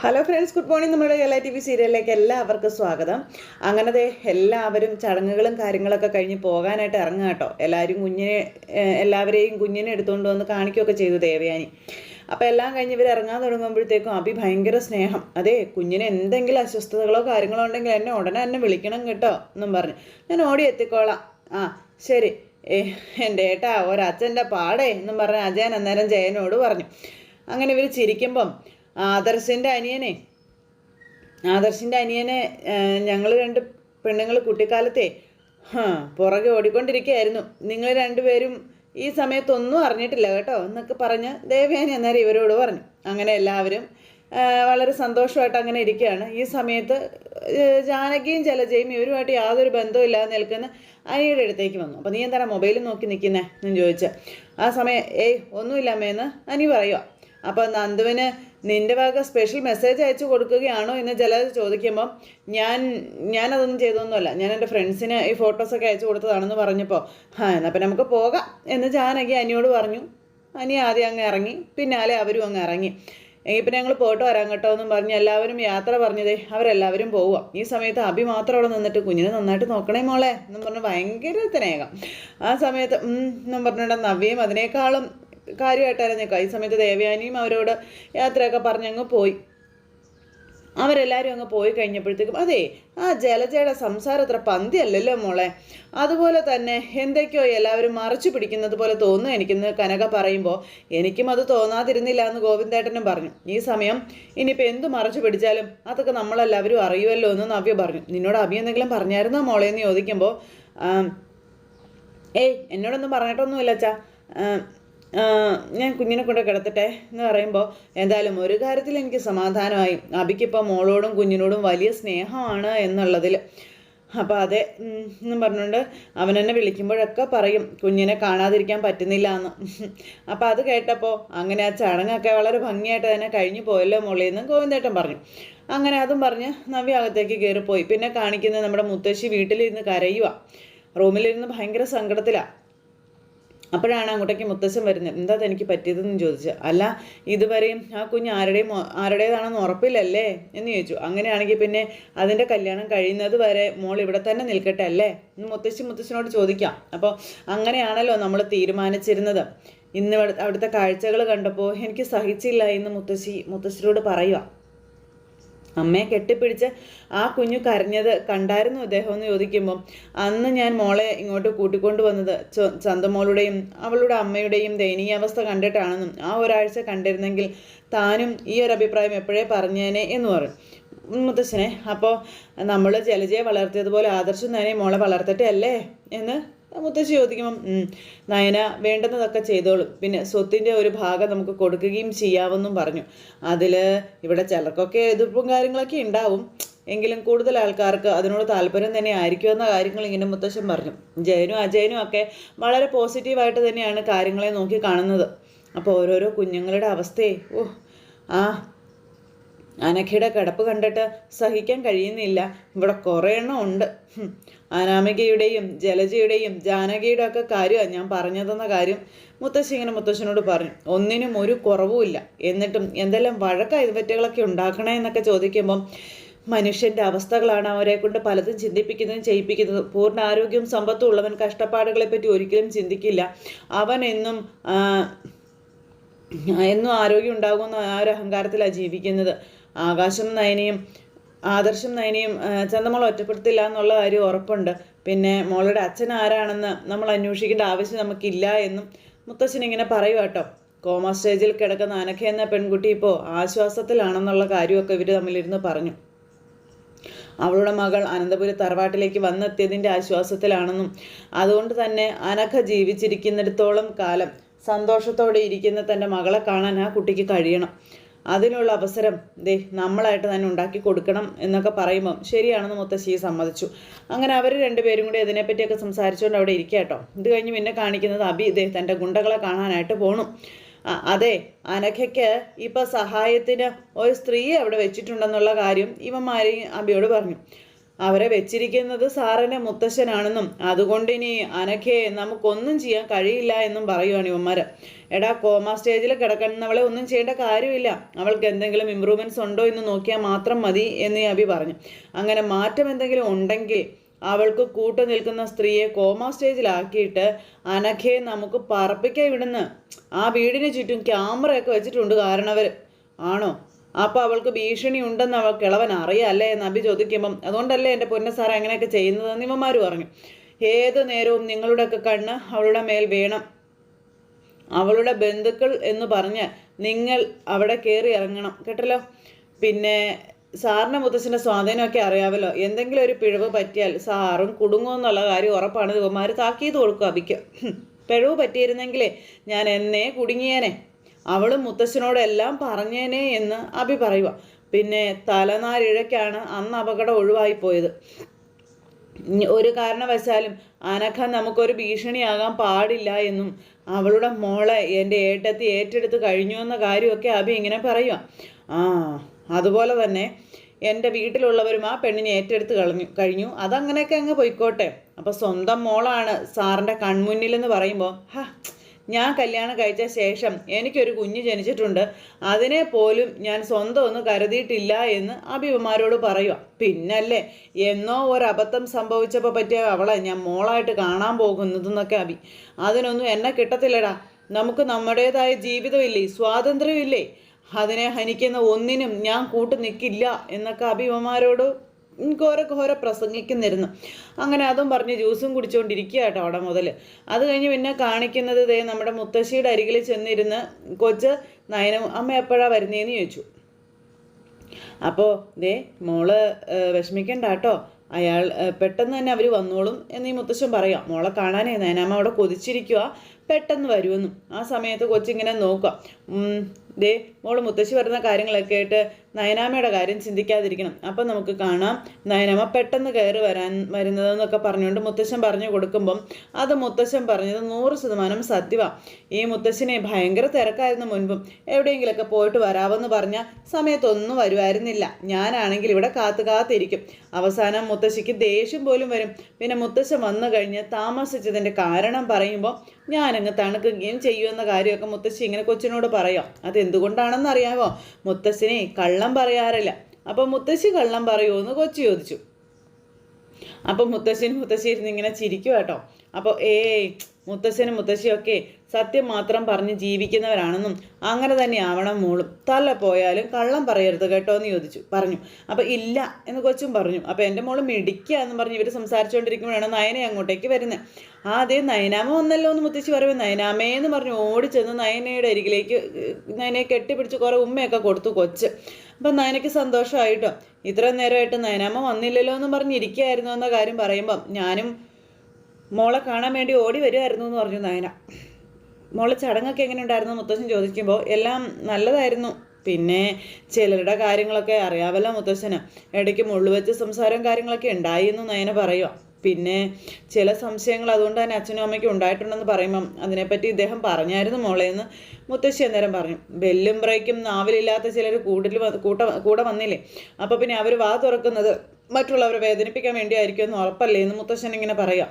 Hello friends good morning നമ്മുടെ എല്ലാ T V സീരിയലിലേക്ക് എല്ലാവർക്കും സ്വാഗതം. അങ്ങനെ ദേ എല്ലാവരും ചടങ്ങുകളും കാര്യങ്ങളൊക്കെ കഴിഞ്ഞ് പോകാനായിട്ട് ഇറങ്ങുക കേട്ടോ. എല്ലാവരും കുഞ്ഞിനെ എല്ലാവരെയും കുഞ്ഞിനെ എടുത്തുകൊണ്ട് വന്ന് കാണിക്കുകയൊക്കെ ചെയ്തു ദേവയാനി. അപ്പോൾ എല്ലാം കഴിഞ്ഞ് ഇവർ ഇറങ്ങാൻ തുടങ്ങുമ്പോഴത്തേക്കും അഭി ഭയങ്കര സ്നേഹം. അതെ കുഞ്ഞിന് എന്തെങ്കിലും അസ്വസ്ഥതകളോ കാര്യങ്ങളോ ഉണ്ടെങ്കിൽ എന്നെ ഉടനെ എന്നെ വിളിക്കണം കേട്ടോ എന്നും പറഞ്ഞു. ഞാൻ ഓടി എത്തിക്കോളാം. ആ ശരി. എന്റെ ഏട്ടാ ഒരച്ഛന്റെ പാടേ എന്നും പറഞ്ഞ് അജയൻ അന്നേരം ജയനോട് പറഞ്ഞു. അങ്ങനെ ഇവർ ചിരിക്കുമ്പം ആദർശിന്റെ അനിയനെ. ആദർശിന്റെ അനിയനെ ഞങ്ങൾ രണ്ട് പെണ്ണുങ്ങൾ കുട്ടിക്കാലത്തെ പുറകെ ഓടിക്കൊണ്ടിരിക്കുകയായിരുന്നു. നിങ്ങൾ രണ്ടുപേരും ഈ സമയത്തൊന്നും അറിഞ്ഞിട്ടില്ല കേട്ടോ എന്നൊക്കെ പറഞ്ഞ് ദേവയാനി അന്നേരം ഇവരോട് പറഞ്ഞു. അങ്ങനെ എല്ലാവരും വളരെ സന്തോഷമായിട്ട് അങ്ങനെ ഇരിക്കുകയാണ്. ഈ സമയത്ത് ജാനകിയും ജലജയും ഇവരുമായിട്ട് യാതൊരു ബന്ധവും ഇല്ലാതെ നിൽക്കുന്ന അനിയുടെ അടുത്തേക്ക് വന്നു. അപ്പോൾ നീ എന്താണ് മൊബൈൽ നോക്കി നിൽക്കുന്നേ എന്ന് ചോദിച്ചു. ആ സമയം ഏയ് ഒന്നുമില്ല അമ്മയെന്ന് അനി പറയുക അപ്പോൾ നന്ദുവിന് നിന്റെ വക സ്പെഷ്യൽ മെസ്സേജ് അയച്ചു കൊടുക്കുകയാണോ എന്ന് ചിലർ ചോദിക്കുമ്പോൾ ഞാൻ ഞാനതൊന്നും ചെയ്തൊന്നുമല്ല ഞാൻ എന്റെ ഫ്രണ്ട്സിന് ഈ ഫോട്ടോസൊക്കെ അയച്ചു കൊടുത്തതാണെന്ന് പറഞ്ഞപ്പോൾ ആ എന്നാൽ പിന്നെ നമുക്ക് പോകാം. എന്ന് ജാനകി അനിയോട് പറഞ്ഞു. അനി ആദ്യം അങ്ങ് ഇറങ്ങി. പിന്നാലെ അവരും അങ്ങ് ഇറങ്ങി. എങ്കിൽ പിന്നെ ഞങ്ങൾ പോയിട്ട് വരാം കേട്ടോ എന്നും പറഞ്ഞ് എല്ലാവരും യാത്ര പറഞ്ഞതേ അവരെല്ലാവരും പോവുക. ഈ സമയത്ത് അഭി മാത്രം അവിടെ നിന്നിട്ട് കുഞ്ഞിനെ നന്നായിട്ട് നോക്കണേ മോളെ എന്നും പറഞ്ഞ് ഭയങ്കര സ്നേഹം. ആ സമയത്ത് എന്നും പറഞ്ഞിട്ട് നവ്യയും അതിനേക്കാളും കാര്യമായിട്ടായിരുന്നു നിൽക്കുക ഈ സമയത്ത് ദേവയാനിയും അവരോട് യാത്രയൊക്കെ പറഞ്ഞങ്ങ് പോയി. അവരെല്ലാവരും അങ്ങ് പോയി കഴിഞ്ഞപ്പോഴത്തേക്കും അതെ ആ ജലജയുടെ സംസാരം അത്ര പന്തിയല്ലല്ലോ മോളെ. അതുപോലെ തന്നെ എന്തൊക്കെയോ എല്ലാവരും മറച്ചു പിടിക്കുന്നത് പോലെ തോന്നുന്നു എനിക്കെന്ന് കനക പറയുമ്പോൾ എനിക്കും അത് തോന്നാതിരുന്നില്ല എന്ന് ഗോവിന്ദേട്ടനും പറഞ്ഞു. ഈ സമയം ഇനിയിപ്പോൾ എന്ത് മറച്ചു പിടിച്ചാലും അതൊക്കെ നമ്മളെല്ലാവരും അറിയുമല്ലോ എന്ന് നവ്യ പറഞ്ഞു. നിന്നോട് അഭി എന്തെങ്കിലും പറഞ്ഞായിരുന്നോ മോളെ എന്ന് ചോദിക്കുമ്പോൾ ഏയ് എന്നോടൊന്നും പറഞ്ഞിട്ടൊന്നുമില്ല അച്ഛാ. ഞാൻ കുഞ്ഞിനെ കൊണ്ട് കിടത്തട്ടെ എന്ന് പറയുമ്പോൾ എന്തായാലും ഒരു കാര്യത്തിൽ എനിക്ക് സമാധാനമായി. അബിക്കിപ്പോൾ മോളോടും കുഞ്ഞിനോടും വലിയ സ്നേഹമാണ് എന്നുള്ളതിൽ. അപ്പോൾ അതെ എന്ന് പറഞ്ഞുകൊണ്ട് അവൻ എന്നെ വിളിക്കുമ്പോഴൊക്കെ പറയും കുഞ്ഞിനെ കാണാതിരിക്കാൻ പറ്റുന്നില്ല എന്ന്. അപ്പോൾ അത് കേട്ടപ്പോൾ അങ്ങനെ ആ ചടങ്ങൊക്കെ വളരെ ഭംഗിയായിട്ട് തന്നെ കഴിഞ്ഞു പോയല്ലോ എന്ന് ഗോവിന്ദേട്ടൻ പറഞ്ഞു. അങ്ങനെ അതും പറഞ്ഞ് നവ്യ അകത്തേക്ക് കയറിപ്പോയി പിന്നെ കാണിക്കുന്നത് നമ്മുടെ മുത്തശ്ശി വീട്ടിലിരുന്ന് കരയുക റൂമിലിരുന്ന് ഭയങ്കര സങ്കടത്തിലാണ് അപ്പോഴാണ് അങ്ങോട്ടേക്ക് മുത്തശ്ശൻ വരുന്നത്. എന്താ തനിക്ക് പറ്റിയതെന്ന് ചോദിച്ചു. അല്ല ഇതുവരെയും ആ കുഞ്ഞ് ആരുടെയും ആരുടേതാണെന്ന് ഉറപ്പില്ലല്ലേ? എന്ന് ചോദിച്ചു. അങ്ങനെയാണെങ്കിൽ പിന്നെ അതിന്റെ കല്യാണം കഴിയുന്നത് വരെ മോൾ ഇവിടെ തന്നെ നിൽക്കട്ടെ അല്ലേ? എന്ന് മുത്തശ്ശി മുത്തശ്ശനോട് ചോദിക്കാം. അപ്പോൾ അങ്ങനെയാണല്ലോ നമ്മൾ തീരുമാനിച്ചിരുന്നത്. ഇന്ന് അവിടുത്തെ കാഴ്ചകൾ കണ്ടപ്പോൾ എനിക്ക് സഹിച്ചില്ല എന്ന് മുത്തശ്ശി മുത്തശ്ശിയോട് പറയുക. അമ്മയെ കെട്ടിപ്പിടിച്ച് ആ കുഞ്ഞു കരഞ്ഞത് കണ്ടായിരുന്നു അദ്ദേഹം എന്ന് ചോദിക്കുമ്പം അന്ന് ഞാൻ മോളെ ഇങ്ങോട്ട് കൂട്ടിക്കൊണ്ടു വന്നത് ചന്തമോളുടെയും അവളുടെ അമ്മയുടെയും ദയനീയാവസ്ഥ കണ്ടിട്ടാണെന്നും ആ ഒരാഴ്ച കണ്ടിരുന്നെങ്കിൽ താനും ഈ ഒരു അഭിപ്രായം എപ്പോഴേ പറഞ്ഞേനെ എന്ന് പറയും മുത്തശ്ശനെ അപ്പോൾ നമ്മൾ ജലജയെ വളർത്തിയതുപോലെ ആദർശം തന്നെ മോളെ വളർത്തട്ടെ അല്ലേ? എന്ന് മുത്തശ്ശി ചോദിക്കുമ്പം "ഉം, നയന വേണ്ടുന്നതൊക്കെ ചെയ്തോളും. പിന്നെ സ്വത്തിന്റെ ഒരു ഭാഗം നമുക്ക് കൊടുക്കുകയും ചെയ്യാമെന്നും പറഞ്ഞു. അതിൽ ഇവിടെ ചിലർക്കൊക്കെ എതിർപ്പും കാര്യങ്ങളൊക്കെ ഉണ്ടാവും. എങ്കിലും കൂടുതൽ ആൾക്കാർക്ക് അതിനോട് താല്പര്യം തന്നെ ആയിരിക്കുമെന്ന കാര്യങ്ങൾ ഇങ്ങനെ മുത്തശ്ശൻ പറഞ്ഞു. ജയനും അജയനും ഒക്കെ വളരെ പോസിറ്റീവായിട്ട് തന്നെയാണ് കാര്യങ്ങളെ നോക്കി കാണുന്നത്. അപ്പോൾ ഓരോരോ കുഞ്ഞുങ്ങളുടെ അവസ്ഥയെ ഓ ആ അനഘയുടെ കിടപ്പ് കണ്ടിട്ട് സഹിക്കാൻ കഴിയുന്നില്ല. ഇവിടെ കുറേ എണ്ണം ഉണ്ട്. അനാമികയുടെയും ജലജയുടെയും ജാനകിയുടെ ഒക്കെ കാര്യമാണ് ഞാൻ പറഞ്ഞതെന്ന കാര്യം മുത്തശ്ശി ഇങ്ങനെ മുത്തശ്ശനോട് പറഞ്ഞു. ഒന്നിനും ഒരു കുറവുമില്ല എന്നിട്ടും എന്തെല്ലാം വഴക്ക ഇതുപറ്റുകളൊക്കെ ഉണ്ടാക്കണേ എന്നൊക്കെ ചോദിക്കുമ്പം മനുഷ്യന്റെ അവസ്ഥകളാണ് അവരെ കൊണ്ട് പലതും ചിന്തിപ്പിക്കുന്നതും ചെയ്യിപ്പിക്കുന്നതും. പൂർണ ആരോഗ്യവും സമ്പത്തും ഉള്ളവൻ കഷ്ടപ്പാടുകളെ പറ്റി ഒരിക്കലും ചിന്തിക്കില്ല. അവൻ എന്നും എന്നും ആരോഗ്യം ഉണ്ടാകുമെന്ന ആ ഒരു അഹങ്കാരത്തിലാണ് ജീവിക്കുന്നത്. ആകാശം നയനയും ആദർശം നയനയും ചന്ദമോൾ ഒറ്റപ്പെടുത്തില്ല എന്നുള്ള കാര്യം ഉറപ്പുണ്ട്. പിന്നെ മോളുടെ അച്ഛൻ ആരാണെന്ന് നമ്മൾ അന്വേഷിക്കേണ്ട ആവശ്യം നമുക്കില്ല എന്നും മുത്തശ്ശൻ ഇങ്ങനെ പറയുക കേട്ടോ. കോമ സ്റ്റേജിൽ കിടക്കുന്ന അനഖ എന്ന പെൺകുട്ടി ഇപ്പോൾ ആശ്വാസത്തിലാണെന്നുള്ള കാര്യമൊക്കെ ഇവർ തമ്മിലിരുന്ന് പറഞ്ഞു. അവളുടെ മകൾ അനന്തപുരി തറവാട്ടിലേക്ക് വന്നെത്തിയതിന്റെ ആശ്വാസത്തിലാണെന്നും അതുകൊണ്ട് തന്നെ അനഖ ജീവിച്ചിരിക്കുന്നിടത്തോളം കാലം സന്തോഷത്തോടെ ഇരിക്കുന്ന തന്റെ മകളെ കാണാൻ ആ കുട്ടിക്ക് കഴിയണം. അതിനുള്ള അവസരം ദേ നമ്മളായിട്ട് തന്നെ ഉണ്ടാക്കി കൊടുക്കണം എന്നൊക്കെ പറയുമ്പം ശരിയാണെന്ന് മുത്തശ്ശി സമ്മതിച്ചു. അങ്ങനെ അവർ രണ്ടുപേരും കൂടി അതിനെപ്പറ്റിയൊക്കെ സംസാരിച്ചുകൊണ്ട് അവിടെ ഇരിക്കുക കേട്ടോ ഇത് കഴിഞ്ഞ് പിന്നെ കാണിക്കുന്നത് അബി ദേ തന്റെ ഗുണ്ടകളെ കാണാനായിട്ട് പോണു. അതെ അനഘയ്ക്ക് ഇപ്പം സഹായത്തിന് ഒരു സ്ത്രീയെ അവിടെ വെച്ചിട്ടുണ്ടെന്നുള്ള കാര്യം ഇവന്മാരെയും അബിയോട് പറഞ്ഞു. അവരെ വെച്ചിരിക്കുന്നത് സാറിന്റെ മുത്തശ്ശനാണെന്നും അതുകൊണ്ട് ഇനി അനഘയെ നമുക്കൊന്നും ചെയ്യാൻ കഴിയില്ല എന്നും പറയുവാണ് ഇവന്മാർ എടാ കോമ സ്റ്റേജിൽ കിടക്കുന്നവളെ ഒന്നും ചെയ്യേണ്ട കാര്യമില്ല. അവൾക്ക് എന്തെങ്കിലും ഇമ്പ്രൂവ്മെന്റ്സ് ഉണ്ടോ എന്ന് നോക്കിയാൽ മാത്രം മതി എന്ന് അബി പറഞ്ഞു. അങ്ങനെ മാറ്റം എന്തെങ്കിലും ഉണ്ടെങ്കിൽ അവൾക്ക് കൂട്ടു നിൽക്കുന്ന സ്ത്രീയെ കോമ സ്റ്റേജിലാക്കിയിട്ട് അനഘയെ നമുക്ക് പറപ്പിക്കാൻ വിടുന്ന്. ആ വീടിന് ചുറ്റും ക്യാമറയൊക്കെ വെച്ചിട്ടുണ്ട് കാരണവർ ആണോ? അപ്പോൾ അവൾക്ക് ഭീഷണി ഉണ്ടെന്ന് അവൾ കിളവൻ അറിയാല്ലേ എന്ന് അഭി ചോദിക്കുമ്പം അതുകൊണ്ടല്ലേ എന്റെ പൊന്ന സാറ അങ്ങനെയൊക്കെ ചെയ്യുന്നതെന്ന് ഇവന്മാർ പറഞ്ഞു. ഏത് നേരവും നിങ്ങളുടെയൊക്കെ കണ്ണ് അവളുടെ മേൽ വേണം. അവളുടെ ബന്ധുക്കൾ എന്ന് പറഞ്ഞ് നിങ്ങൾ അവിടെ കയറി ഇറങ്ങണം. കേട്ടല്ലോ? പിന്നെ സാറിന്റെ മുത്തച്ഛന്റെ സ്വാധീനമൊക്കെ അറിയാമല്ലോ. എന്തെങ്കിലും ഒരു പിഴവ് പറ്റിയാൽ സാറും കുടുങ്ങുമെന്നുള്ള കാര്യം ഉറപ്പാണ് ഇവന്മാർ താക്കീത് കൊടുക്കും അബിക്ക്. പിഴവ് പറ്റിയിരുന്നെങ്കിലേ ഞാൻ എന്നേ കുടുങ്ങിയേനെ. അവളും മുത്തശ്ശനോടെല്ലാം പറഞ്ഞേനെ എന്ന് അഭി പറയുക പിന്നെ തലനാരിഴയ്ക്കാണ് അന്ന് അപകടം ഒഴിവായി പോയത് ഒരു കാരണവശാലും അനഘ നമുക്കൊരു ഭീഷണിയാകാൻ പാടില്ല എന്നും അവളുടെ മോളെ എന്റെ ഏട്ടത്തി ഏറ്റെടുത്ത് കഴിഞ്ഞു എന്ന കാര്യമൊക്കെ അഭി ഇങ്ങനെ പറയുക ആ അതുപോലെ തന്നെ എന്റെ വീട്ടിലുള്ളവരും ആ പെണ്ണിനെ ഏറ്റെടുത്ത് കളഞ്ഞു കഴിഞ്ഞു. അതങ്ങനെയൊക്കെ അങ്ങ് പോയിക്കോട്ടെ. അപ്പോൾ സ്വന്തം മോളാണ് സാറിന്റെ കൺമുന്നിലെന്ന് പറയുമ്പോൾ ഹാ ഞാൻ കല്യാണം കഴിച്ച ശേഷം എനിക്കൊരു കുഞ്ഞ് ജനിച്ചിട്ടുണ്ട്. അതിനെ പോലും ഞാൻ സ്വന്തമൊന്നും കരുതിയിട്ടില്ല എന്ന് അഭിമാരോട് പറയുക പിന്നല്ലേ എന്നോ ഒരബദ്ധം സംഭവിച്ചപ്പോൾ പറ്റിയ അവളെ ഞാൻ മോളായിട്ട് കാണാൻ പോകുന്നതെന്നൊക്കെ അഭി അതിനൊന്നും എന്നെ കിട്ടത്തില്ലടാ. നമുക്ക് നമ്മുടേതായ ജീവിതമില്ലേ സ്വാതന്ത്ര്യമില്ലേ? അതിനെ ഹനിക്കുന്ന ഒന്നിനും ഞാൻ കൂട്ടു നിൽക്കില്ല എന്നൊക്കെ അഭിമാരോട് ഘോര ഘോര പ്രസംഗിക്കുന്നിരുന്നു. അങ്ങനെ അതും പറഞ്ഞ് ജ്യൂസും കുടിച്ചുകൊണ്ടിരിക്കുക കേട്ടോ അവിടെ മുതൽ അത് കഴിഞ്ഞ് പിന്നെ കാണിക്കുന്നത് ദേ നമ്മുടെ മുത്തശ്ശിയുടെ അരികിൽ ചെന്നിരുന്ന് കൊച്ച് നയനം അമ്മ എപ്പോഴാണ് വരുന്നതെന്ന് ചോദിച്ചു. അപ്പോൾ ദേ മോൾ വിഷമിക്കണ്ട കേട്ടോ. അയാൾ പെട്ടെന്ന് തന്നെ അവർ വന്നോളും എന്ന് ഈ മുത്തശ്ശൻ പറയാം. മോളെ കാണാനേ നയനാമ്മ അവിടെ കൊതിച്ചിരിക്കുക പെട്ടെന്ന് വരുമെന്നും. ആ സമയത്ത് കൊച്ചിങ്ങനെ നോക്കുക ദേ മോൾ മുത്തശ്ശി വരുന്ന കാര്യങ്ങളൊക്കെ ആയിട്ട് നയനാമയുടെ കാര്യം ചിന്തിക്കാതിരിക്കണം. അപ്പം നമുക്ക് കാണാം നയനാമ പെട്ടെന്ന് കയറി വരാൻ വരുന്നതെന്നൊക്കെ പറഞ്ഞുകൊണ്ട് മുത്തശ്ശൻ പറഞ്ഞു കൊടുക്കുമ്പം അത് മുത്തശ്ശൻ പറഞ്ഞത് നൂറ് ശതമാനം സത്യമാണ് ഈ മുത്തശ്ശനെ ഭയങ്കര തിരക്കായിരുന്നു മുൻപും. എവിടെയെങ്കിലൊക്കെ പോയിട്ട് വരാമെന്ന് പറഞ്ഞാൽ സമയത്തൊന്നും വരുമായിരുന്നില്ല ഞാനാണെങ്കിൽ ഇവിടെ കാത്തു കാത്തിരിക്കും. അവസാനം മുത്തശ്ശിക്ക് ദേഷ്യം പോലും വരും. പിന്നെ മുത്തശ്ശൻ വന്നു കഴിഞ്ഞ് താമസിച്ചതിന്റെ കാരണം പറയുമ്പോൾ ഞാനങ്ങ് തണുക്കുകയും ചെയ്യുമെന്ന കാര്യമൊക്കെ മുത്തശ്ശി ഇങ്ങനെ കൊച്ചിനോട് പറയാം. അതെന്തുകൊണ്ടാണെന്ന് അറിയാമോ മുത്തശ്ശിനെ കള്ളം പറയാറില്ല. അപ്പം മുത്തശ്ശി കള്ളം പറയുമോ എന്ന് കൊച്ചു ചോദിച്ചു. അപ്പം മുത്തശ്ശനും മുത്തശ്ശി ഇരുന്ന് ഇങ്ങനെ ചിരിക്കും കേട്ടോ. അപ്പോൾ ഏയ് മുത്തശ്ശനും മുത്തശ്ശിയൊക്കെ സത്യം മാത്രം പറഞ്ഞ് ജീവിക്കുന്നവരാണെന്നും അങ്ങനെ തന്നെ ആവണം മോളും. തല പോയാലും കള്ളം പറയരുത് കേട്ടോ എന്ന് ചോദിച്ചു. പറഞ്ഞു. അപ്പോൾ ഇല്ല എന്ന് കൊച്ചും പറഞ്ഞു. അപ്പോൾ എന്റെ മോൾ മിടിക്കുക എന്ന് പറഞ്ഞ് ഇവർ സംസാരിച്ചുകൊണ്ടിരിക്കുമ്പോഴാണ് നയനെ അങ്ങോട്ടേക്ക് വരുന്നത് ആ അതേ നയനാമ വന്നല്ലോ എന്ന് മുത്തശ്ശി പറയുമ്പോൾ നയനാമേ എന്ന് പറഞ്ഞ് ഓടിച്ചെന്ന് നയനയുടെ അരികിലേക്ക് നയനെ കെട്ടിപ്പിടിച്ച് കുറേ ഉമ്മയൊക്കെ കൊടുത്തു കൊച്ച്. അപ്പം നയനയ്ക്ക് സന്തോഷമായിട്ടോ? ഇത്രയും നേരമായിട്ട് നയനാമ വന്നില്ലല്ലോ എന്ന് പറഞ്ഞിരിക്കുകയായിരുന്നു എന്ന കാര്യം പറയുമ്പം ഞാനും മോളെ കാണാൻ വേണ്ടി ഓടി വരുമായിരുന്നു എന്ന് പറഞ്ഞു നയന. മോളെ ചടങ്ങൊക്കെ എങ്ങനെ ഉണ്ടായിരുന്നു മുത്തശ്ശൻ ചോദിക്കുമ്പോൾ എല്ലാം നല്ലതായിരുന്നു. പിന്നെ ചിലരുടെ കാര്യങ്ങളൊക്കെ അറിയാമല്ലോ മുത്തശ്ശന്. ഇടയ്ക്ക് മുള്ളുവെച്ച് സംസാരം കാര്യങ്ങളൊക്കെ ഉണ്ടായി എന്ന് നയന പറയുക പിന്നെ ചില സംശയങ്ങൾ അതുകൊണ്ട് തന്നെ അച്ഛനും അമ്മയ്ക്കും ഉണ്ടായിട്ടുണ്ടെന്ന് പറയുമ്പം അതിനെപ്പറ്റി ഇദ്ദേഹം പറഞ്ഞായിരുന്നു മോളെ എന്ന് മുത്തശ്ശി അന്നേരം പറഞ്ഞു. ബെല്ലും ബ്രേക്കും നാവിലില്ലാത്ത ചിലർ കൂടുതൽ കൂട്ട കൂടെ വന്നില്ലേ? അപ്പോൾ പിന്നെ അവർ വാ തുറക്കുന്നത് മറ്റുള്ളവരെ വേദനിപ്പിക്കാൻ വേണ്ടിയായിരിക്കും എന്ന് ഉറപ്പല്ലേ എന്ന് മുത്തശ്ശൻ ഇങ്ങനെ പറയാം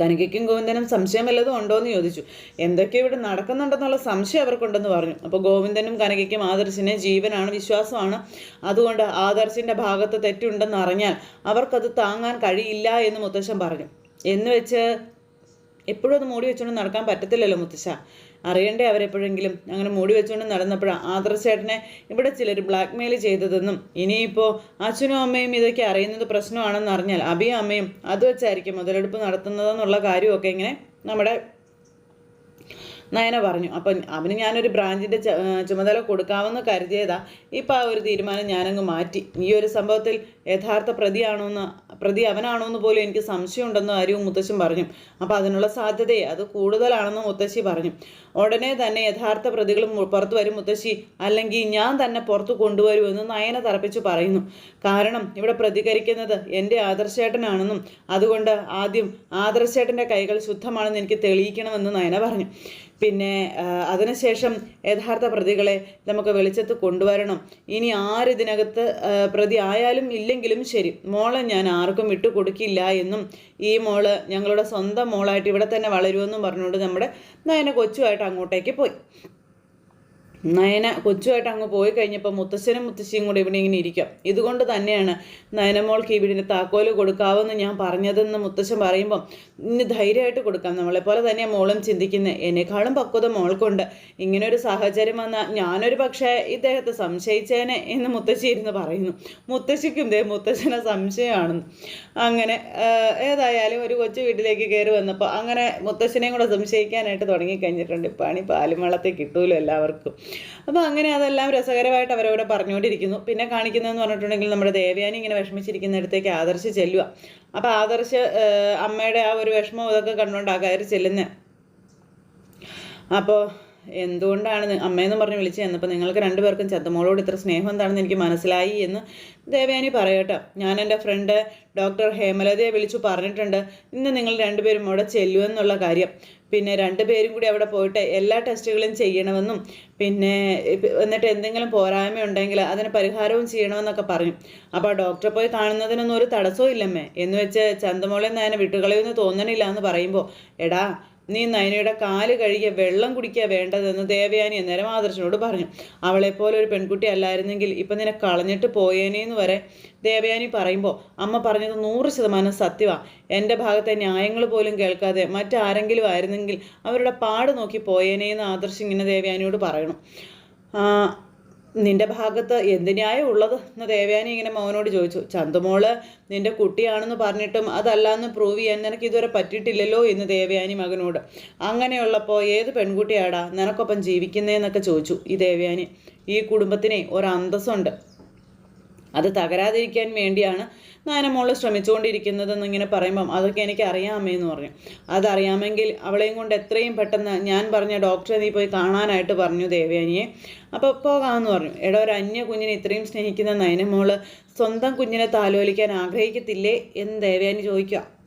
കനകയ്ക്കും ഗോവിന്ദനും സംശയം വല്ലതും ഉണ്ടോ എന്ന് ചോദിച്ചു. എന്തൊക്കെ ഇവിടെ നടക്കുന്നുണ്ടെന്നുള്ള സംശയം അവർക്കുണ്ടെന്ന് പറഞ്ഞു. അപ്പോൾ ഗോവിന്ദനും കനകയ്ക്കും ആദർശിനെ ജീവനാണ് വിശ്വാസമാണ്. അതുകൊണ്ട് ആദർശിന്റെ ഭാഗത്ത് തെറ്റുണ്ടെന്ന് അറിഞ്ഞാൽ അവർക്കത് താങ്ങാൻ കഴിയില്ല എന്ന് മുത്തശ്ശൻ പറഞ്ഞു. എന്ന് വെച്ച് എപ്പോഴും അത് മൂടി വെച്ചുകൊണ്ട് നടക്കാൻ പറ്റത്തില്ലല്ലോ മുത്തശ്ശ. അറിയണ്ടേ അവരെപ്പോഴെങ്കിലും? അങ്ങനെ മൂടി വെച്ചുകൊണ്ട് നടന്നപ്പോഴാണ് ആദർശേട്ടനെ ഇവിടെ ചിലർ ബ്ലാക്ക് മെയിൽ ചെയ്തതെന്നും ഇനിയിപ്പോൾ അച്ഛനും അമ്മയും ഇതൊക്കെ അറിയുന്നത് പ്രശ്നമാണെന്ന് അറിഞ്ഞാൽ അബിയും അമ്മയും അത് വെച്ചായിരിക്കും മുതലെടുപ്പ് നടത്തുന്നതെന്നുള്ള കാര്യമൊക്കെ ഇങ്ങനെ നമ്മുടെ നയന പറഞ്ഞു. അപ്പം അവന് ഞാനൊരു ബ്രാഞ്ചിന്റെ ചുമതല കൊടുക്കാമെന്ന് കരുതിയതാ. ഇപ്പം ആ ഒരു തീരുമാനം ഞാനങ്ങ് മാറ്റി. ഈ ഒരു സംഭവത്തിൽ യഥാർത്ഥ പ്രതിയാണോ എന്ന് പ്രതി അവനാണോ എന്ന് പോലും എനിക്ക് സംശയമുണ്ടെന്ന് അരിവും മുത്തശ്ശൻ പറഞ്ഞു. അപ്പോൾ അതിനുള്ള സാധ്യതയെ അത് കൂടുതലാണെന്ന് മുത്തശ്ശി പറഞ്ഞു. ഉടനെ തന്നെ യഥാർത്ഥ പ്രതികളും പുറത്തു വരും മുത്തശ്ശി. അല്ലെങ്കിൽ ഞാൻ തന്നെ പുറത്തു കൊണ്ടുവരുമെന്ന് നയന തറപ്പിച്ചു പറയുന്നു. കാരണം ഇവിടെ പ്രതികരിക്കുന്നത് എന്റെ ആദർശേട്ടനാണെന്നും അതുകൊണ്ട് ആദ്യം ആദർശേട്ടന്റെ കൈകൾ ശുദ്ധമാണെന്ന് എനിക്ക് തെളിയിക്കണമെന്ന് നയന പറഞ്ഞു. പിന്നെ അതിനുശേഷം യഥാർത്ഥ പ്രതികളെ നമുക്ക് വെളിച്ചത്ത് കൊണ്ടുവരണം. ഇനി ആരിതിനകത്ത് പ്രതി ആയാലും ഇല്ലെങ്കിലും ശരി. മോളെ ഞാൻ ആർക്കും വിട്ടു കൊടുക്കില്ല എന്നും ഈ മോൾ ഞങ്ങളുടെ സ്വന്തം മോളായിട്ട് ഇവിടെ തന്നെ വളരുമെന്നും പറഞ്ഞുകൊണ്ട് നമ്മുടെ നയന കൊച്ചുമായിട്ട് അങ്ങോട്ടേക്ക് പോയി. നയന കൊച്ചുമായിട്ട് അങ്ങ് പോയി കഴിഞ്ഞപ്പോൾ മുത്തശ്ശനും മുത്തശ്ശിയും കൂടെ ഇവിടെ ഇങ്ങനെ ഇരിക്കാം. ഇതുകൊണ്ട് തന്നെയാണ് നയനമോൾക്ക് ഈ വീടിന് താക്കോൽ കൊടുക്കാവെന്ന് ഞാൻ പറഞ്ഞതെന്ന് മുത്തശ്ശൻ പറയുമ്പം ഇന്ന് ധൈര്യമായിട്ട് കൊടുക്കാം. നമ്മളെപ്പോലെ തന്നെയാണ് മോളും ചിന്തിക്കുന്നത് എന്നെക്കാളും പക്വത മോൾക്കുണ്ട്. ഇങ്ങനൊരു സാഹചര്യം വന്നാൽ ഞാനൊരു പക്ഷേ ഇദ്ദേഹത്തെ സംശയിച്ചേനെ എന്ന് മുത്തശ്ശി ഇരുന്ന് പറയുന്നു. മുത്തശ്ശിക്കും ദേ മുത്തശ്ശനെ സംശയമാണെന്ന്. അങ്ങനെ ഏതായാലും ഒരു കൊച്ചു വീട്ടിലേക്ക് കയറി വന്നപ്പോൾ അങ്ങനെ മുത്തശ്ശനെയും കൂടെ സംശയിക്കാനായിട്ട് തുടങ്ങിക്കഴിഞ്ഞിട്ടുണ്ട്. പണി പാലും വെള്ളത്തെ കിട്ടൂലോ എല്ലാവർക്കും. അപ്പോൾ അങ്ങനെ അതെല്ലാം രസകരമായിട്ട് അവരവിടെ പറഞ്ഞുകൊണ്ടിരിക്കുന്നു. പിന്നെ കാണിക്കുന്നതെന്ന് പറഞ്ഞിട്ടുണ്ടെങ്കിൽ നമ്മുടെ ദേവയാനി ഇങ്ങനെ വിഷമിച്ചിരിക്കുന്നിടത്തേക്ക് ആദർശ് ചെല്ലുക അപ്പോൾ ആദർശ് അമ്മയുടെ ആ ഒരു വിഷമം ഇതൊക്കെ കണ്ടുകൊണ്ട് ആ കയറി ചെല്ലുന്നത് അപ്പോൾ എന്തുകൊണ്ടാണ് അമ്മയെന്ന് പറഞ്ഞ് വിളിച്ചു ചെന്നപ്പോൾ നിങ്ങൾക്ക് രണ്ടുപേർക്കും ചത്തമോളോട് ഇത്ര സ്നേഹം എന്താണെന്ന് എനിക്ക് മനസ്സിലായി എന്ന് ദേവയാനി പറയട്ടെ. ഞാൻ എന്റെ ഫ്രണ്ട് ഡോക്ടർ ഹേമലതയെ വിളിച്ചു പറഞ്ഞിട്ടുണ്ട്. ഇന്ന് നിങ്ങൾ രണ്ടുപേരും അവിടെ ചെല്ലുമെന്നുള്ള കാര്യം. പിന്നെ രണ്ടുപേരും കൂടി അവിടെ പോയിട്ട് എല്ലാ ടെസ്റ്റുകളും ചെയ്യണമെന്നും പിന്നെ എന്നിട്ട് എന്തെങ്കിലും പോരായ്മ ഉണ്ടെങ്കിൽ അതിന് പരിഹാരവും ചെയ്യണമെന്നൊക്കെ പറഞ്ഞു. അപ്പോൾ ഡോക്ടറെ പോയി കാണുന്നതിനൊന്നും ഒരു തടസ്സവും ഇല്ലമ്മേ. എന്ന് വെച്ച് ചന്തമോളെ നയനെ വിട്ടുകളയുമെന്ന് തോന്നണില്ല എന്ന് പറയുമ്പോൾ എടാ നീ നയനയുടെ കാൽ കഴുകിയ വെള്ളം കുടിക്കുക വേണ്ടതെന്ന് ദേവയാനി അന്നേരം ആദർശനോട് പറഞ്ഞു. അവളെപ്പോലെ ഒരു പെൺകുട്ടി അല്ലായിരുന്നെങ്കിൽ ഇപ്പം നിന്നെ കളഞ്ഞിട്ട് പോയേനേന്ന് വരെ ദേവയാനി പറയുമ്പോൾ അമ്മ പറഞ്ഞത് നൂറ് ശതമാനം സത്യമാണ് എന്റെ ഭാഗത്തെ ന്യായങ്ങൾ പോലും കേൾക്കാതെ മറ്റാരെങ്കിലും ആയിരുന്നെങ്കിൽ അവരുടെ പാട് നോക്കി പോയേനേന്ന് ആദർശ് ഇങ്ങനെ ദേവയാനിയോട് പറയണം. നിന്റെ ഭാഗത്ത് എന്ത് ന്യായം ഉള്ളത്? എന്ന് ദേവയാനി ഇങ്ങനെ മോനോട് ചോദിച്ചു. ചന്തുമോൾ നിന്റെ കുട്ടിയാണെന്ന് പറഞ്ഞിട്ടും അതല്ലാന്ന് പ്രൂവ് ചെയ്യാൻ നിനക്ക് ഇതുവരെ പറ്റിയിട്ടില്ലല്ലോ? എന്ന് ദേവയാനി മകനോട്. അങ്ങനെയുള്ളപ്പോൾ ഏത് പെൺകുട്ടിയാടാ? നിനക്കൊപ്പം ജീവിക്കുന്നതെന്നൊക്കെ ചോദിച്ചു ഈ ദേവയാനി. ഈ കുടുംബത്തിനെ ഒരു അത് തകരാതിരിക്കാൻ വേണ്ടിയാണ് നാനമോൾ ശ്രമിച്ചുകൊണ്ടിരിക്കുന്നതെന്ന് ഇങ്ങനെ പറയുമ്പം അതൊക്കെ എനിക്ക് അറിയാമേന്ന് പറഞ്ഞു. അതറിയാമെങ്കിൽ അവളെയും കൊണ്ട് എത്രയും പെട്ടെന്ന് ഞാൻ പറഞ്ഞ ഡോക്ടറെ നീ പോയി കാണാനായിട്ട് പറഞ്ഞു ദേവയാനിയെ. അപ്പോൾ പോകാമെന്ന് പറഞ്ഞു. എടാ ഒരു അന്യ കുഞ്ഞിനെ ഇത്രയും സ്നേഹിക്കുന്ന നയനമോൾ സ്വന്തം കുഞ്ഞിനെ താലോലിക്കാൻ ആഗ്രഹിക്കത്തില്ലേ എന്ന് ദേവയാനി ചോദിക്കുക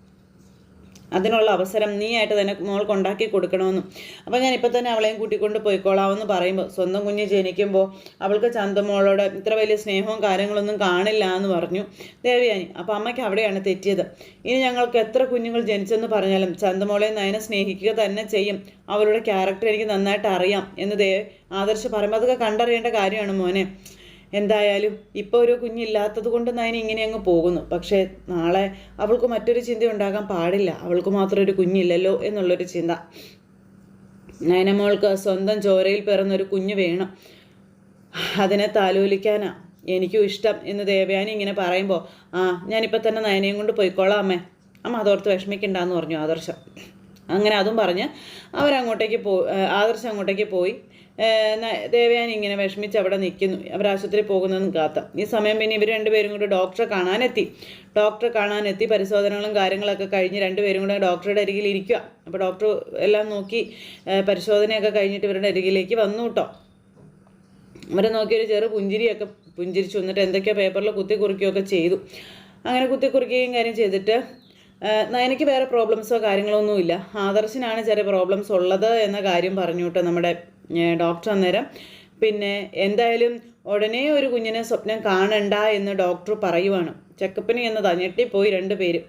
അതിനുള്ള അവസരം നീ ആയിട്ട് തന്നെ മോൾക്ക് ഉണ്ടാക്കി കൊടുക്കണമെന്നും. അപ്പോൾ ഞാൻ ഇപ്പം തന്നെ അവളെയും കൂട്ടിക്കൊണ്ട് പോയിക്കോളാമെന്ന് പറയുമ്പോൾ സ്വന്തം കുഞ്ഞ് ജനിക്കുമ്പോൾ അവൾക്ക് ചന്തമോളോട് ഇത്ര വലിയ സ്നേഹവും കാര്യങ്ങളൊന്നും കാണില്ല എന്ന് പറഞ്ഞു. ദേവയാനി അപ്പോൾ അമ്മയ്ക്ക് അവിടെയാണ് തെറ്റിയത്. ഇനി ഞങ്ങൾക്ക് എത്ര കുഞ്ഞുങ്ങൾ ജനിച്ചെന്ന് പറഞ്ഞാലും ചന്തമോളെ നയനെ സ്നേഹിക്കുക തന്നെ ചെയ്യും. അവളുടെ ക്യാരക്ടർ എനിക്ക് നന്നായിട്ട് അറിയാം എന്ന് ദേ ആദർശ് പറയുമ്പോൾ അതൊക്കെ കണ്ടറിയേണ്ട കാര്യമാണ് മോനെ. എന്തായാലും ഇപ്പോൾ ഒരു കുഞ്ഞില്ലാത്തത് കൊണ്ട് നയന ഇങ്ങനെ അങ്ങ് പോകുന്നു. പക്ഷേ നാളെ അവൾക്ക് മറ്റൊരു ചിന്ത ഉണ്ടാകാൻ പാടില്ല. അവൾക്ക് മാത്രം ഒരു കുഞ്ഞില്ലല്ലോ എന്നുള്ളൊരു ചിന്ത. നയനമോൾക്ക് സ്വന്തം ചോരയിൽ പിറന്നൊരു കുഞ്ഞ് വേണം. അതിനെ താലോലിക്കാനാ എനിക്കും ഇഷ്ടം എന്ന് ദേവയാനി ഇങ്ങനെ പറയുമ്പോൾ ആ ഞാനിപ്പോൾ തന്നെ നയനയും കൊണ്ട് പോയിക്കോളാം അമ്മേ. അമ്മ അതോർത്ത് വിഷമിക്കണ്ടെന്ന് പറഞ്ഞു ആദർശം. അങ്ങനെ അതും പറഞ്ഞ് അവരങ്ങോട്ടേക്ക് പോ ആദർശം അങ്ങോട്ടേക്ക് പോയി. ദേവയാനി ഇങ്ങനെ വിഷമിച്ച് അവിടെ നിൽക്കുന്നു അവർ ആശുപത്രി പോകുന്നതും കാത്ത. ഈ സമയം പിന്നെ ഇവർ രണ്ടുപേരും കൂടി ഡോക്ടറെ കാണാനെത്തി. ഡോക്ടറെ കാണാനെത്തി പരിശോധനകളും കാര്യങ്ങളൊക്കെ കഴിഞ്ഞ് രണ്ടുപേരും കൂടെ ഡോക്ടറുടെ അരികിൽ ഇരിക്കുക അപ്പോൾ ഡോക്ടർ എല്ലാം നോക്കി പരിശോധനയൊക്കെ കഴിഞ്ഞിട്ട് ഇവരുടെ അരികിലേക്ക് വന്നു കേട്ടോ അവരെ നോക്കിയൊരു ചെറു പുഞ്ചിരിയൊക്കെ പുഞ്ചിരിച്ചു. എന്നിട്ട് എന്തൊക്കെയോ പേപ്പറിൽ കുത്തി കുറിക്കുകയൊക്കെ ചെയ്തു. അങ്ങനെ കുത്തി കുറിക്കുകയും കാര്യം ചെയ്തിട്ട് എനിക്ക് വേറെ പ്രോബ്ലംസോ കാര്യങ്ങളോ ഒന്നുമില്ല. ആദർശിനാണ് ചെറിയ പ്രോബ്ലംസ് ഉള്ളത് എന്ന കാര്യം പറഞ്ഞു കേട്ടോ നമ്മുടെ ഡോക്ടർ അന്നേരം പിന്നെ എന്തായാലും ഉടനെ ഒരു കുഞ്ഞിനെ സ്വപ്നം കാണണ്ട എന്ന് ഡോക്ടർ പറയുവാണ്. ചെക്കപ്പിന് എന്നതാ ഞെട്ടിപ്പോയി രണ്ട് പേര്.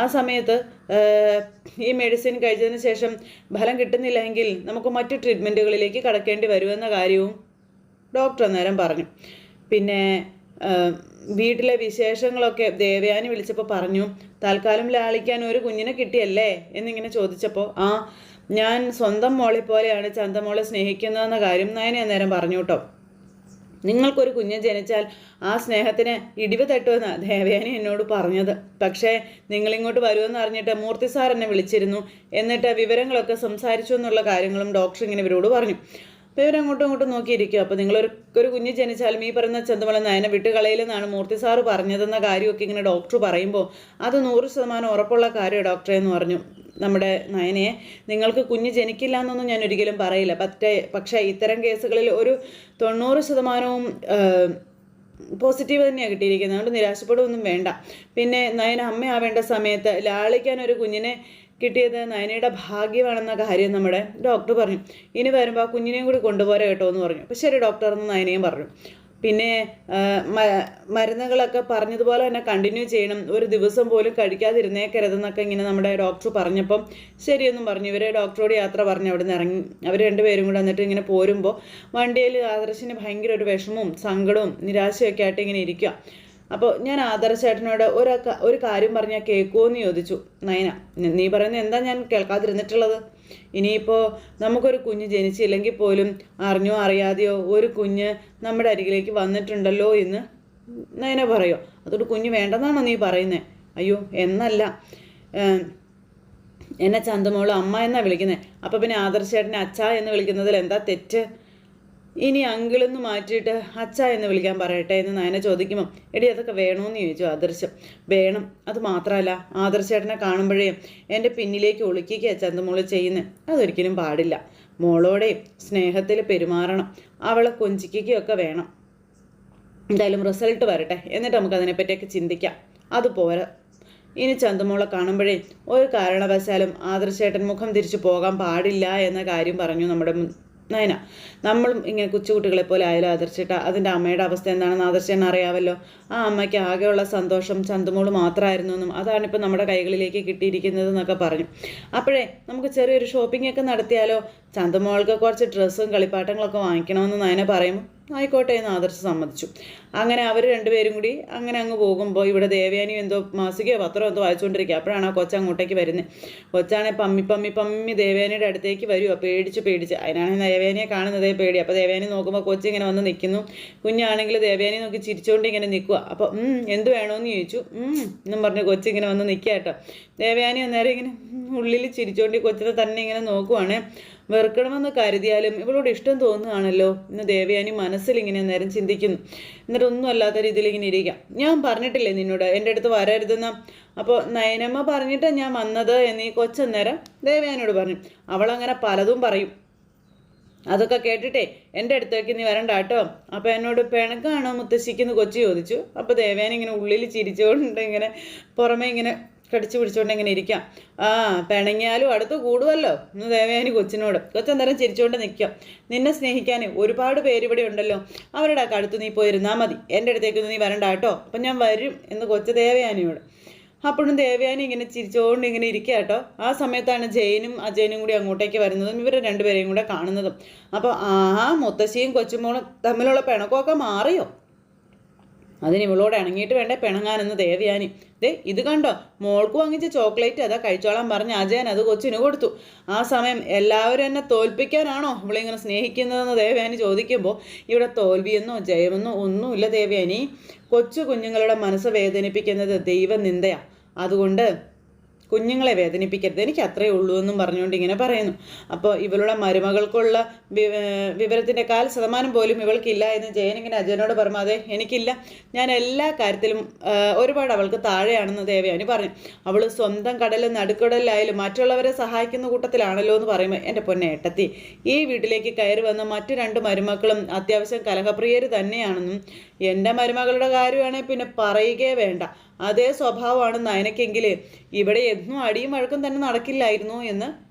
ആ സമയത്ത് ഈ മെഡിസിൻ കഴിച്ചതിന് ശേഷം ഫലം കിട്ടുന്നില്ലെങ്കിൽ നമുക്ക് മറ്റു ട്രീറ്റ്മെന്റുകളിലേക്ക് കടക്കേണ്ടി വരുമെന്ന കാര്യവും ഡോക്ടർ അന്നേരം പറഞ്ഞു. പിന്നെ വീട്ടിലെ വിശേഷങ്ങളൊക്കെ ദേവയാനി വിളിച്ചപ്പോൾ പറഞ്ഞു തൽക്കാലം ലാളിക്കാൻ ഒരു കുഞ്ഞിനെ കിട്ടിയല്ലേ? എന്നിങ്ങനെ ചോദിച്ചപ്പോൾ ആ ഞാൻ സ്വന്തം മോളെ പോലെയാണ് ചന്തമോളെ സ്നേഹിക്കുന്നതെന്ന കാര്യം നയനെ അന്നേരം പറഞ്ഞു കേട്ടോ. നിങ്ങൾക്കൊരു കുഞ്ഞ് ജനിച്ചാൽ ആ സ്നേഹത്തിന് ഇടിവ് തട്ടുമെന്ന് ദേവയാനി എന്നോട് പറഞ്ഞത്. പക്ഷേ നിങ്ങളിങ്ങോട്ട് വരുമെന്ന് അറിഞ്ഞിട്ട് മൂർത്തി സാർ എന്നെ വിളിച്ചിരുന്നു. എന്നിട്ട് വിവരങ്ങളൊക്കെ സംസാരിച്ചു എന്നുള്ള കാര്യങ്ങളും ഡോക്ടർ ഇങ്ങനെ ഇവരോട് പറഞ്ഞു. അപ്പോൾ ഇവരങ്ങോട്ടും ഇങ്ങോട്ടും നോക്കിയിരിക്കുക അപ്പോൾ നിങ്ങളൊരു ഒരു കുഞ്ഞ് ജനിച്ചാലും ഈ പറയുന്ന ചന്തമല നയനെ വിട്ടുകളയിലെന്നാണ് മൂർത്തി സാറ് പറഞ്ഞതെന്ന കാര്യമൊക്കെ ഇങ്ങനെ ഡോക്ടർ പറയുമ്പോൾ അത് നൂറ് ശതമാനം ഉറപ്പുള്ള കാര്യമാണ് ഡോക്ടറെ എന്ന് പറഞ്ഞു. നമ്മുടെ നയനയെ നിങ്ങൾക്ക് കുഞ്ഞ് ജനിക്കില്ല എന്നൊന്നും ഞാൻ ഒരിക്കലും പറയില്ല. പറ്റേ പക്ഷേ ഇത്തരം കേസുകളിൽ ഒരു തൊണ്ണൂറ് ശതമാനവും പോസിറ്റീവ് തന്നെയാണ് കിട്ടിയിരിക്കുന്നത്. അതുകൊണ്ട് നിരാശപ്പെടുകയൊന്നും വേണ്ട. പിന്നെ നയന അമ്മയാവേണ്ട സമയത്ത് ലാളിക്കാൻ ഒരു കുഞ്ഞിനെ കിട്ടിയത് നയനയുടെ ഭാഗ്യമാണെന്ന കാര്യം നമ്മുടെ ഡോക്ടർ പറഞ്ഞു. ഇനി വരുമ്പോൾ ആ കുഞ്ഞിനെയും കൂടി കൊണ്ടുപോരാ കേട്ടോ എന്ന് പറഞ്ഞു. അപ്പോൾ ശരി ഡോക്ടർ എന്ന് നയനയും പറഞ്ഞു. പിന്നെ മരുന്നുകളൊക്കെ പറഞ്ഞതുപോലെ തന്നെ കണ്ടിന്യൂ ചെയ്യണം. ഒരു ദിവസം പോലും കഴിക്കാതിരുന്നേക്കരുതെന്നൊക്കെ ഇങ്ങനെ നമ്മുടെ ഡോക്ടർ പറഞ്ഞപ്പം ശരിയെന്നും പറഞ്ഞു. ഇവരെ ഡോക്ടറോട് യാത്ര പറഞ്ഞു അവിടെ നിന്ന് ഇറങ്ങി. അവർ രണ്ടുപേരും കൂടെ വന്നിട്ട് ഇങ്ങനെ പോരുമ്പോൾ വണ്ടിയിൽ ആദർശിന് ഭയങ്കര ഒരു വിഷമവും സങ്കടവും നിരാശയൊക്കെ ആയിട്ട് ഇങ്ങനെ ഇരിക്കുക അപ്പോൾ ഞാൻ ആദർശേട്ടനോട് ഒരു ഒരു കാര്യം പറഞ്ഞാൽ കേൾക്കുമോ എന്ന് ചോദിച്ചു. നയന നീ പറയുന്നത് എന്താ ഞാൻ കേൾക്കാതിരുന്നിട്ടുള്ളത്? ഇനിയിപ്പോൾ നമുക്കൊരു കുഞ്ഞ് ജനിച്ചില്ലെങ്കിൽ പോലും അറിഞ്ഞോ അറിയാതെയോ ഒരു കുഞ്ഞ് നമ്മുടെ അരികിലേക്ക് വന്നിട്ടുണ്ടല്ലോ എന്ന് നയന പറയോ. അതുകൊണ്ട് കുഞ്ഞ് വേണ്ടെന്നാണോ നീ പറയുന്നത് അയ്യോ എന്നല്ല. എന്നെ ചന്തമോൾ അമ്മ എന്നാണ് വിളിക്കുന്നത് അപ്പോൾ പിന്നെ ആദർശേട്ടനെ അച്ഛ എന്ന് വിളിക്കുന്നതിൽ എന്താ തെറ്റ്? ഇനി അങ്കിളെന്ന് മാറ്റിയിട്ട് അച്ഛ എന്ന് വിളിക്കാൻ പറയട്ടെ എന്ന് നയന ചോദിക്കുമ്പോൾ എടി അതൊക്കെ വേണമെന്ന് ചോദിച്ചു ആദർശം. വേണം. അത് മാത്രമല്ല ആദർശേട്ടനെ കാണുമ്പോഴേ എന്റെ പിന്നിലേക്ക് ഒളിക്കുക ചന്തമോൾ ചെയ്യുന്നത് അതൊരിക്കലും പാടില്ല. മോളോടെ സ്നേഹത്തിൽ പെരുമാറണം. അവളെ കൊഞ്ചിക്കുകയൊക്കെ വേണം. എന്തായാലും റിസൾട്ട് വരട്ടെ. എന്നിട്ട് നമുക്ക് അതിനെപ്പറ്റിയൊക്കെ ചിന്തിക്കാം. അത് പോരാ. ഇനി ചന്തമോളെ കാണുമ്പോഴേ ഒരു കാരണവശാലും ആദർശേട്ടൻ മുഖം തിരിച്ചു പോകാൻ പാടില്ല എന്ന കാര്യം പറഞ്ഞു നമ്മുടെ നയന. നമ്മളും ഇങ്ങനെ കൊച്ചുകുട്ടികളെ പോലെ ആയാലും ആദർശിട്ട. അതിന്റെ അമ്മയുടെ അവസ്ഥ എന്താണെന്ന് ആദർശൻ അറിയാമല്ലോ ആ അമ്മയ്ക്ക് ആകെയുള്ള സന്തോഷം ചന്തുമോൾ മാത്രമായിരുന്നു എന്നും അതാണ് അതാണിപ്പോൾ നമ്മുടെ കൈകളിലേക്ക് കിട്ടിയിരിക്കുന്നത് എന്നൊക്കെ പറഞ്ഞു. അപ്പോഴേ നമുക്ക് ചെറിയൊരു ഷോപ്പിംഗ് ഒക്കെ നടത്തിയാലോ? ചന്തമോൾക്ക് കുറച്ച് ഡ്രസ്സും കളിപ്പാട്ടങ്ങളൊക്കെ വാങ്ങിക്കണമെന്ന് നയന പറയും ആയിക്കോട്ടെ എന്ന് ആദർശ് സമ്മതിച്ചു. അങ്ങനെ അവർ രണ്ടുപേരും കൂടി അങ്ങനെ അങ്ങ് പോകുമ്പോൾ ഇവിടെ ദേവയാനി എന്തോ മാസികയോ പത്രമോ എന്തോ വായിച്ചുകൊണ്ടിരിക്കുക. അപ്പോഴാണ് ആ കൊച്ച അങ്ങോട്ടേക്ക് വരുന്നത്. കൊച്ചാണെ പമ്മി പമ്മി പമ്മി ദേവയാനിയുടെ അടുത്തേക്ക് വരുമോ പേടിച്ച് പേടിച്ച്. അതിനാണ് ദേവയാനിയെ കാണുന്നതേ. പേടി. അപ്പോൾ ദേവയാനി നോക്കുമ്പോൾ കൊച്ചി ഇങ്ങനെ വന്ന് നിൽക്കുന്നു കുഞ്ഞാണെങ്കിൽ ദേവയാനി നോക്കി ചിരിച്ചുകൊണ്ട് ഇങ്ങനെ നിൽക്കുക അപ്പോൾ എന്ത് വേണമെന്ന് ചോദിച്ചു. എന്നും പറഞ്ഞ് കൊച്ചിങ്ങനെ വന്ന് നിൽക്കുക കേട്ടോ. ദേവയാനി അന്നേരം ഇങ്ങനെ ഉള്ളിൽ ചിരിച്ചുകൊണ്ട് കൊച്ചിനെ തന്നെ ഇങ്ങനെ നോക്കുവാണ്. വെറുക്കണമെന്ന് കരുതിയാലും ഇവളോട് ഇഷ്ടം തോന്നുകയാണല്ലോ ഇന്ന് ദേവയാനി മനസ്സിൽ ഇങ്ങനെ നേരം ചിന്തിക്കുന്നു. എന്നിട്ട് ഒന്നും അല്ലാത്ത രീതിയിൽ ഇങ്ങനെ ഇരിക്കാം. ഞാൻ പറഞ്ഞിട്ടില്ലേ നിന്നോട്? എന്റെ അടുത്ത് വരരുതെന്ന്? അപ്പോൾ നയനമ്മ പറഞ്ഞിട്ടാണ് ഞാൻ വന്നത് എന്ന് കൊച്ചന്നേരം ദേവയാനിയോട് പറഞ്ഞു. അവളങ്ങനെ പലതും പറയും. അതൊക്കെ കേട്ടിട്ടേ എന്റെ അടുത്തേക്ക് നീ വരണ്ട കേട്ടോ. അപ്പോൾ എന്നോട് പിണക്കാണോ മുത്തശ്ശിക്കെന്ന് കൊച്ചു ചോദിച്ചു. അപ്പോൾ ദേവേന ഇങ്ങനെ ഉള്ളിൽ ചിരിച്ചുകൊണ്ട് ഇങ്ങനെ പുറമേ ഇങ്ങനെ കടിച്ചു പിടിച്ചുകൊണ്ട് ഇങ്ങനെ ഇരിക്കാം. ആ പിണങ്ങിയാലും അടുത്ത് കൂടുമല്ലോ ഇന്ന് ദേവയാനി കൊച്ചിനോട്. കൊച്ചന്തരം ചിരിച്ചുകൊണ്ട് നിൽക്കാം. നിന്നെ സ്നേഹിക്കാൻ ഒരുപാട് പേര് ഇവിടെ ഉണ്ടല്ലോ. അവരുടെ അടുത്ത് നീ പോയിരുന്നാൽ മതി. എന്റെ അടുത്തേക്ക് നീ വരണ്ട കേട്ടോ. അപ്പം ഞാൻ വരും എന്ന് കൊച്ചു ദേവയാനിയോട് അപ്പോഴും ദേവയാനി ഇങ്ങനെ ചിരിച്ചുകൊണ്ട് ഇങ്ങനെ ഇരിക്കുക കേട്ടോ. ആ സമയത്താണ് ജയനും അജയനും കൂടി അങ്ങോട്ടേക്ക് വരുന്നതും ഇവരെ രണ്ടുപേരെയും കൂടെ കാണുന്നതും. അപ്പോൾ ആ മുത്തശ്ശിയും കൊച്ചുമോളും തമ്മിലുള്ള പിണക്കമൊക്കെ മാറിയോ? അതിന് ഇവളോട് ഇണങ്ങിയിട്ട് വേണ്ടേ പിണങ്ങാനെന്ന് ദേവയാനി. ദേ ഇത് കണ്ടോ? മോൾക്ക് വാങ്ങിച്ച ചോക്ലേറ്റ് അതാ കഴിച്ചോളാൻ പറഞ്ഞ് അജയൻ അത് കൊച്ചിന് കൊടുത്തു. ആ സമയം എല്ലാവരും എന്നെ തോൽപ്പിക്കാനാണോ ഇവളിങ്ങനെ സ്നേഹിക്കുന്നതെന്ന് ദേവയാനി ചോദിക്കുമ്പോൾ ഇവിടെ തോൽവിയെന്നോ ജയമെന്നോ ഒന്നുമില്ല ദേവയാനി. കൊച്ചു കുഞ്ഞുങ്ങളുടെ മനസ്സ് വേദനിപ്പിക്കുന്നത് ദൈവനിന്ദയാണ് അതുകൊണ്ട് കുഞ്ഞുങ്ങളെ വേദനിപ്പിക്കരുത്. എനിക്ക് അത്രയേ ഉള്ളൂ എന്നും പറഞ്ഞുകൊണ്ട് ഇങ്ങനെ പറയുന്നു. അപ്പോൾ ഇവളുടെ മരുമകൾക്കുള്ള വിവരത്തിന്റെ കാൽ ശതമാനം പോലും ഇവൾക്കില്ല എന്ന് ജയൻ ഇങ്ങനെ അജയനോട് പറഞ്ഞു. അതെ എനിക്കില്ല. ഞാൻ എല്ലാ കാര്യത്തിലും ഒരുപാട് അവൾക്ക് താഴെയാണെന്ന് ദേവയാനി പറഞ്ഞു. അവൾ സ്വന്തം കടലിൽ നടുക്കടലിലായാലും മറ്റുള്ളവരെ സഹായിക്കുന്ന കൂട്ടത്തിലാണല്ലോ എന്ന് പറയുമ്പോൾ എന്റെ പൊന്നെ ഏട്ടത്തി ഈ വീട്ടിലേക്ക് കയറി വന്ന മറ്റു രണ്ട് മരുമക്കളും അത്യാവശ്യം കലഹപ്രിയർ തന്നെയാണെന്നും എന്റെ മരുമകളുടെ കാര്യമാണെങ്കിൽ പിന്നെ പറയുകയേ വേണ്ട. അതേ സ്വഭാവമാണ് നയനക്കെങ്കിൽ ഇവിടെ എന്നും അടിയും വഴക്കും തന്നെ നടക്കില്ലായിരുന്നു എന്ന്.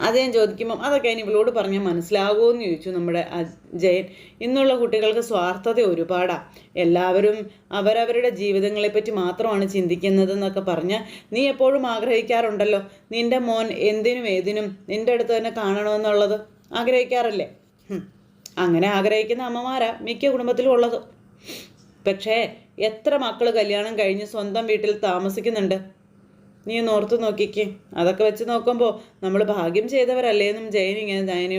അത് ഞാൻ ചോദിക്കുമ്പം അതൊക്കെ ഞാൻ ഇവളോട് പറഞ്ഞാൽ മനസ്സിലാകുമോ എന്ന് ചോദിച്ചു നമ്മുടെ ജയൻ ഇന്നുള്ള കുട്ടികൾക്ക് സ്വാർത്ഥത ഒരുപാടാണ് എല്ലാവരും അവരവരുടെ ജീവിതങ്ങളെപ്പറ്റി മാത്രമാണ് ചിന്തിക്കുന്നത് എന്നൊക്കെ പറഞ്ഞ് നീ എപ്പോഴും ആഗ്രഹിക്കാറുണ്ടല്ലോ. നിന്റെ മോൻ എന്തിനും ഏതിനും നിന്റെ അടുത്ത് തന്നെ കാണണമെന്നുള്ളത് ആഗ്രഹിക്കാറല്ലേ? അങ്ങനെ ആഗ്രഹിക്കുന്ന അമ്മമാരാ മിക്ക കുടുംബത്തിലും ഉള്ളത്. പക്ഷേ എത്ര മക്കൾ കല്യാണം കഴിഞ്ഞ് സ്വന്തം വീട്ടിൽ താമസിക്കുന്നുണ്ട്? നീ ഒന്ന് ഓർത്ത് നോക്കിക്കേ. അതൊക്കെ വെച്ച് നോക്കുമ്പോൾ നമ്മൾ ഭാഗ്യം ചെയ്തവരല്ലേ എന്നും ജയൻ ഇങ്ങനെ നയനെ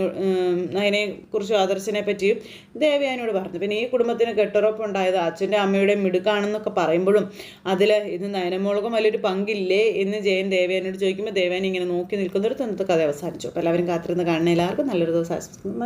നയനെ കുറിച്ചും ആദർശനെ പറ്റിയും ദേവയാനോട് പറഞ്ഞു. പിന്നെ ഈ കുടുംബത്തിന് കെട്ടുറപ്പുണ്ടായത് അച്ഛന്റെ അമ്മയുടെ മിടുക്കാണെന്നൊക്കെ പറയുമ്പോഴും അതിൽ ഇത് നയനമോളകം വലിയൊരു പങ്കില്ലേ എന്ന് ജയൻ ദേവിയാനോട് ചോദിക്കുമ്പോൾ ദേവയാനി ഇങ്ങനെ നോക്കി നിൽക്കുന്നൊരു തന്നത്തെ കഥ അവസാനിച്ചു. അപ്പോൾ എല്ലാവരും കാത്തിരുന്ന് കാണുന്ന എല്ലാവർക്കും നല്ലൊരു ദിവസം നന്ദി.